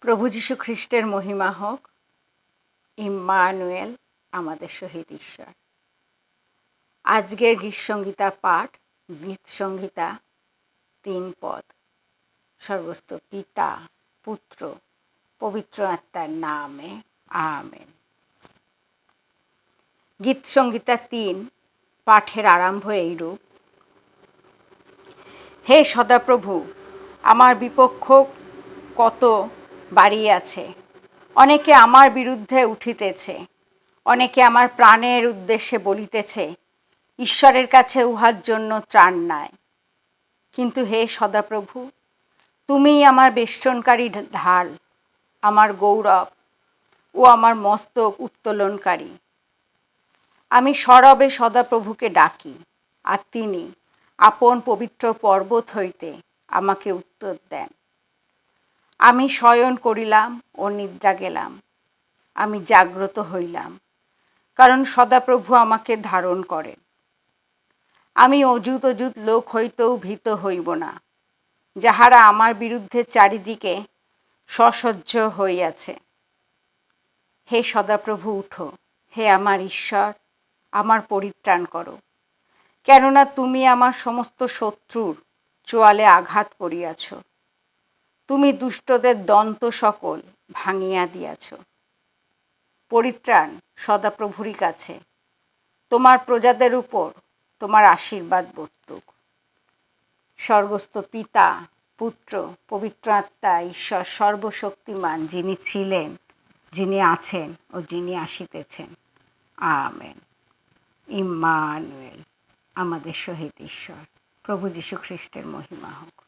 প্রভু যীশু খ্রিস্টের মহিমা হোক, ইম্মানুয়েল আমাদের সহিত ঈশ্বর। আজকের গীত সংগীতা পাঠ গীত সংহিতা তিন পদ। সর্বস্ত পিতা, পুত্র, পবিত্র আত্মার নামে, আমেন। গীত সংগীতা তিন, পাঠের আরম্ভ এইরূপ। হে সদাপ্রভু, আমার বিপক্ষ কত বাড়িয়াছে অনেকে আমার বিরুদ্ধে উঠিতেছে। অনেকে আমার প্রাণের উদ্দেশ্যে বলিতেছে, ঈশ্বরের কাছে উহার জন্য ত্রাণ নাই। কিন্তু হে সদাপ্রভু, তুমিই আমার বেষ্টনকারী ঢাল, আমার গৌরব ও আমার মস্তক উত্তোলনকারী। আমি সরবে সদাপ্রভুকে ডাকি আর তিনি আপন পবিত্র পর্বত হইতে আমাকে উত্তর দেন। আমি শয়ন করিলাম ও নিদ্রা গেলাম। আমি জাগ্রত হইলাম, কারণ সদাপ্রভু আমাকে ধারণ করেন। আমি অযুত অযুত লোক হইতেও ভীত হইব না, যাহারা আমার বিরুদ্ধে চারিদিকে সসহ্য হইয়াছে। হে সদাপ্রভু, উঠো। হে আমার ঈশ্বর, আমার পরিত্রাণ করো। কেননা তুমি আমার সমস্ত শত্রুর চোয়ালে আঘাত করিয়াছ। তুমি দুষ্টদের দন্ত সকল ভাঙিয়া দিয়াছ। পরিত্রাণ সদাপ্রভুরই কাছে। তোমার প্রজাদের উপর তোমার আশীর্বাদ বর্তুক। স্বর্গস্থ পিতা, পুত্র, পবিত্র আত্মা, ঈশ্বর সর্বশক্তিমান যিনি ছিলেন, যিনি আছেন ও যিনি আসিতেছেন। আমেন। ইম্মানুয়েল, আমাদের সহিত ঈশ্বর। প্রভু যীশু খ্রিস্টের মহিমা হোক।